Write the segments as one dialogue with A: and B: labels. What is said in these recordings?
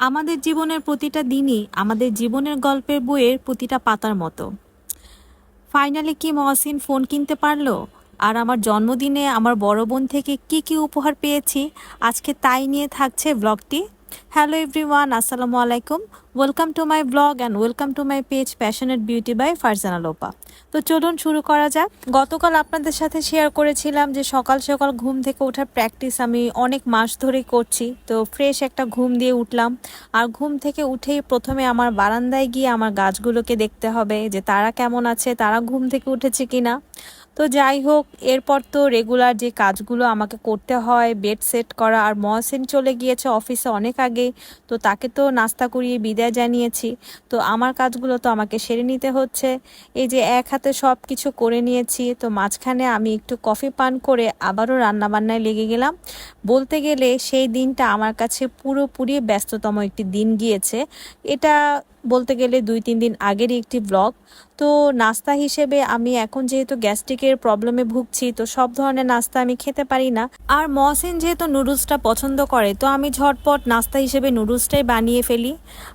A: আমাদের জীবনের প্রতিটা দিনই আমাদের জীবনের গল্পের বইয়ের প্রতিটা পাতার মতো। ফাইনালি কি মহাসিন ফোন কিনতে পারল? আর আমার জন্মদিনে আমার বড় বোন থেকে কি কি উপহার পেয়েছি? আজকে তাই নিয়ে থাকছে ব্লগটি হ্যালো এভরিওয়ান আসসালামু আলাইকুম welcome to my blog and welcome to my page passionate beauty by Farzana Lopa তো চলুন শুরু করা যাক। গতকাল আপনাদের সাথে শেয়ার করেছিলাম যে সকাল সকাল ঘুম থেকে ওঠার প্র্যাকটিস আমি অনেক মাস ধরেই করছি। তো ফ্রেশ একটা ঘুম দিয়ে উঠলাম। আর ঘুম থেকে উঠেই প্রথমে আমার বারান্দায় গিয়ে আমার গাছগুলোকে দেখতে হবে যে তারা কেমন আছে, তারা ঘুম থেকে উঠেছে কিনা। তো যাই হোক, এরপর তো রেগুলার যে কাজগুলো আমাকে করতে হয় বেড সেট করা, আর মহসিন চলে গিয়েছে অফিসে অনেক আগে, তো তাকে তো নাস্তা করিয়ে বিদায় জানিয়েছি। তো আমার কাজগুলো তো আমাকে সেরে নিতে হচ্ছে। এই যে এক হাতে সব কিছু করে নিয়েছি, তো মাঝখানে আমি একটু কফি পান করে আবারও রান্নাবান্নায় লেগে গেলাম। বলতে গেলে সেই দিনটা আমার কাছে পুরোপুরি ব্যস্ততম একটি দিন গিয়েছে। এটা বলতে গেলে দুই, তিন দিন আগেরই একটি ব্লগ তো নাস্তা হিসেবে আমি এখন যেহেতু গ্যাস্ট্রিকের প্রবলেমে ভুগছি, তো সব ধরনের নাস্তা আমি খেতে পারি না। আর মহসিন যেহেতু নুডলসটা পছন্দ করে, তো আমি ঝটপট নাস্তা হিসেবে নুডলসটাই বানিয়ে ফেলি।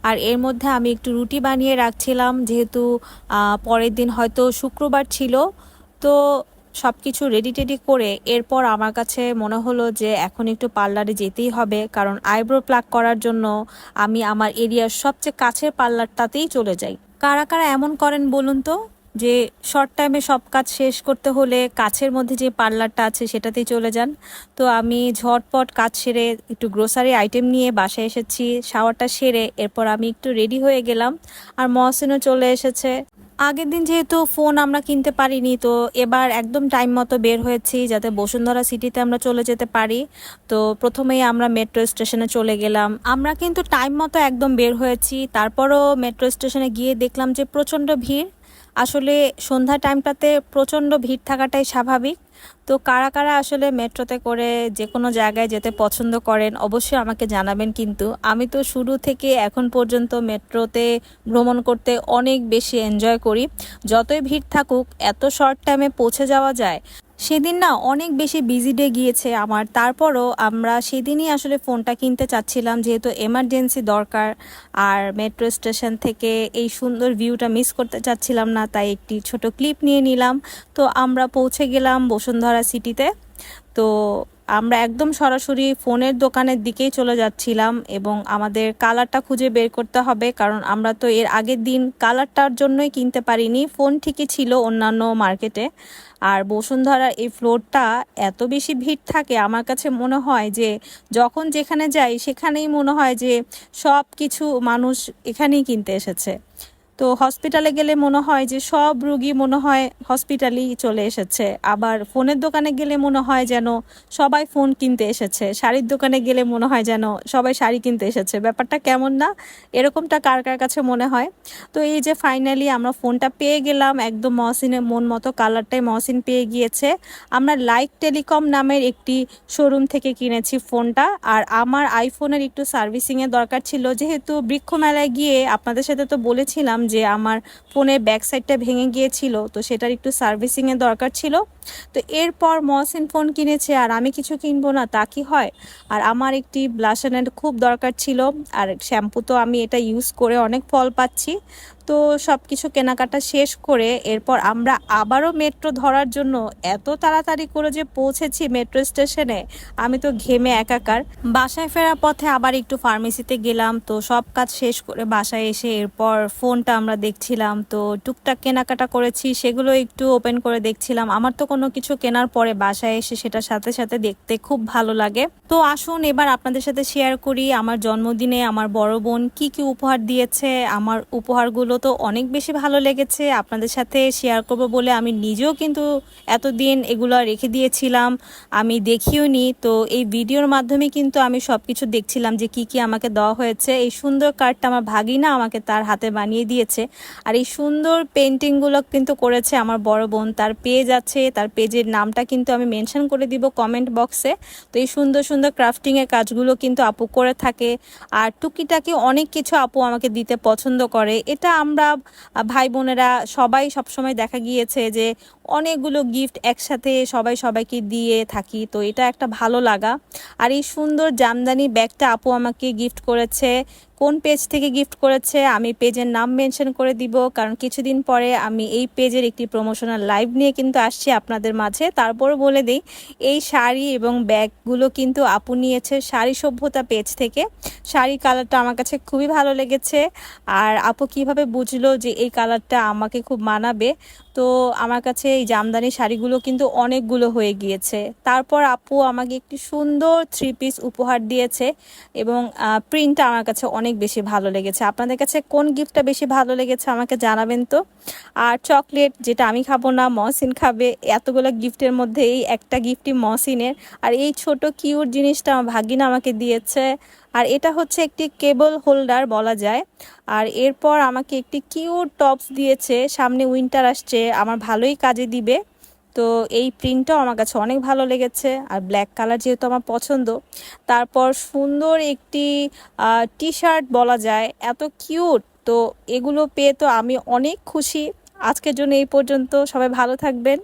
A: আর এর মধ্যে আমি একটু রুটি বানিয়ে রাখছিলাম, যেহেতু পরের দিন হয়তো শুক্রবার ছিল। তো সব কিছু রেডি টেডি করে এরপর আমার কাছে মনে হলো যে এখন একটু পার্লারে যেতেই হবে, কারণ আইব্রো প্লাক করার জন্য আমি আমার এরিয়ার সবচেয়ে কাছের পার্লারটাতেই চলে যাই। কারা কারা এমন করেন বলুন তো? যে শর্ট টাইমে সব কাজ শেষ করতে হলে কাছের মধ্যে যে পার্লারটা আছে সেটাতেই চলে যান। তো আমি ঝটপট কাজ সেরে একটু গ্রোসারি আইটেম নিয়ে বাসায় এসেছি শাওয়ারটা সেরে এরপর আমি একটু রেডি হয়ে গেলাম, আর মহসিনও চলে এসেছে। আগের দিন যেহেতু ফোন আমরা কিনতে পারিনি, তো এবার একদম টাইম মতো বের হয়েছি যাতে বসুন্ধরা সিটিতে আমরা চলে যেতে পারি। তো প্রথমেই আমরা মেট্রো স্টেশনে চলে গেলাম। আমরা কিন্তু টাইম মতো একদম বের হয়েছি। তারপরও মেট্রো স্টেশনে গিয়ে দেখলাম যে প্রচণ্ড ভিড়। আসলে সন্ধ্যা টাইমটাতে প্রচণ্ড ভিড় থাকাটাই স্বাভাবিক। তো কারা কারা আসলে মেট্রোতে করে যে কোনো জায়গায় যেতে পছন্দ করেন অবশ্যই আমাকে জানাবেন কিন্তু আমি তো শুরু থেকে এখন পর্যন্ত মেট্রোতে ভ্রমণ করতে অনেক বেশি এনজয় করি। যতই ভিড় থাকুক, এত শর্ট টাইমে পৌঁছে যাওয়া যায় সেদিন না অনেক বেশি বিজি ডে গিয়েছে আমার। তারপরও আমরা সেদিনই আসলে ফোনটা কিনতে চাচ্ছিলাম, যেহেতু এমার্জেন্সি দরকার। আর মেট্রো স্টেশন থেকে এই সুন্দর ভিউটা মিস করতে চাচ্ছিলাম না, তাই একটি ছোট ক্লিপ নিয়ে নিলাম। তো আমরা পৌঁছে গেলাম বসুন্ধরা সিটিতে তো আমরা একদম সরাসরি ফোনের দোকানের দিকেই চলে যাচ্ছিলাম এবং আমাদের কালারটা খুঁজে বের করতে হবে, কারণ আমরা তো এর আগের দিন কালারটার জন্যই কিনতে পারিনি। ফোন ঠিকই ছিল অন্যান্য মার্কেটে আর বসুন্ধরার এই ফ্লোরটা এত বেশি ভিড় থাকে, আমার কাছে মনে হয় যে যখন যেখানে যাই সেখানেই মনে হয় যে সব কিছু মানুষ এখানেই কিনতে এসেছে। তো হসপিটালে গেলে মনে হয় যে সব রুগী মনে হয় হসপিটালেই চলে এসেছে। আবার ফোনের দোকানে গেলে মনে হয় যেন সবাই ফোন কিনতে এসেছে। শাড়ির দোকানে গেলে মনে হয় যেন সবাই শাড়ি কিনতে এসেছে। ব্যাপারটা কেমন না? এরকমটা কার কার কাছে মনে হয়? তো এই যে ফাইনালি আমরা ফোনটা পেয়ে গেলাম, একদম মহসিনের মন মতো কালারটাই মহসিন পেয়ে গিয়েছে। আমরা লাইক টেলিকম নামের একটি শোরুম থেকে কিনেছি ফোনটা আর আমার আইফোনের একটু সার্ভিসিংয়ের দরকার ছিল। যেহেতু বৃক্ষ মেলায় গিয়ে আপনাদের সাথে তো বলেছিলাম যে আমার ফোনের ব্যাক সাইডটা ভেঙে গিয়েছিল, তো সেটার একটু সার্ভিসিংয়ের দরকার ছিল। তো এরপর মহসিন ফোন কিনেছে আর আমি কিছু কিনবো না, তা কি হয়? আর আমার একটি ব্লাশানের খুব দরকার ছিল, আর শ্যাম্পু তো আমি এটা ইউজ করে অনেক ফল পাচ্ছি। তো সব কিছু কেনাকাটা শেষ করে এরপর আমরা আবারও মেট্রো ধরার জন্য এত তাড়াতাড়ি করে যে পৌঁছেছি মেট্রো স্টেশনে, আমি তো ঘেমে একাকার। বাসায় ফেরার পথে আবার একটু ফার্মেসিতে গেলাম, তো সব কাজ শেষ করে বাসায় এসে এরপর ফোনটা আমরা দেখছিলাম, তো টুকটাক কেনাকাটা করেছি, সেগুলো একটু ওপেন করে দেখছিলাম। আমার তো কোনো কিছু কেনার পরে বাসায় এসে সেটা সাথে সাথে দেখতে খুব ভালো লাগে। তো আসুন এবার আপনাদের সাথে শেয়ার করি, আমার জন্মদিনে আমার বড় বোন কি কি উপহার দিয়েছে, আমার উপহারগুলো তো অনেক বেশি ভালো লেগেছে। আপনাদের সাথে শেয়ার করব বলে আমি নিজেও কিন্তু এতদিন এগুলো রেখে দিয়েছিলাম, আমি দেখিও নি তো এই ভিডিওর মাধ্যমে কিন্তু আমি সব কিছু দেখছিলাম যে কি কি আমাকে দেওয়া হয়েছে। এই সুন্দর কার্ডটা আমার ভাগিনা আমাকে তার হাতে বানিয়ে দিয়েছে। আর এই সুন্দর পেন্টিংগুলো কিন্তু করেছে আমার বড় বোন। তার পেজ আছে, তার পেজের নামটা কিন্তু আমি মেনশন করে দিব কমেন্ট বক্সে তো এই সুন্দর সুন্দর ক্রাফটিংয়ের কাজগুলো কিন্তু আপু করে থাকে। আর টুকিটাকি অনেক কিছু আপু আমাকে দিতে পছন্দ করে। এটা আমরা ভাই বোনেরা সবাই সবসময় দেখা গিয়েছে যে অনেকগুলো গিফট একসাথে সবাই সবাইকে দিয়ে থাকি। তো এটা একটা ভালো লাগা। আর এই সুন্দর জামদানি ব্যাগটা আপু আমাকে গিফট করেছে কোন পেজ থেকে গিফট করেছে, আমি পেজের নাম মেনশন করে দিব। কারণ কিছুদিন পরে আমি এই পেজের একটি প্রমোশনাল লাইভ নিয়ে কিন্তু আসছি আপনাদের মাঝে। তারপরও বলে দিই, এই শাড়ি এবং ব্যাগগুলো কিন্তু আপু নিয়েছে শাড়ি সভ্যতা পেজ থেকে। শাড়ি কালারটা আমার কাছে খুবই ভালো লেগেছে। আর আপু কীভাবে বুঝলো যে এই কালারটা আমাকে খুব মানাবে? তো আমার কাছে এই জামদানি শাড়িগুলো কিন্তু অনেকগুলো হয়ে গিয়েছে। তারপর আপু আমাকে একটি সুন্দর থ্রি পিস উপহার দিয়েছে এবং প্রিন্টটা আমার কাছে অনেক বেশি ভালো লেগেছে। আপনাদের কাছে কোন গিফটটা বেশি ভালো লেগেছে আমাকে জানাবেন তো? আর চকলেট যেটা আমি খাব না, মহসিন খাবে, এতগুলো গিফটের মধ্যে এই একটা গিফটই মহসিনের। আর এই ছোট কিউট জিনিসটা আমার ভাগিনা আমাকে দিয়েছে। আর এটা হচ্ছে একটি কেবল হোল্ডার বলা যায়। আর এরপর আমাকে একটি কিউট টপস দিয়েছে, সামনে উইন্টার আসছে, আমার ভালোই কাজে দিবে। তো এই প্রিন্টটাও আমার কাছে অনেক ভালো লেগেছে, আর ব্ল্যাক কালার যেহেতু আমার পছন্দ। তারপর সুন্দর একটি টি শার্ট বলা যায়, এত কিউট। তো এগুলো পেয়ে তো আমি অনেক খুশি। আজকের জন্য এই পর্যন্ত, সবাই ভালো থাকবেন।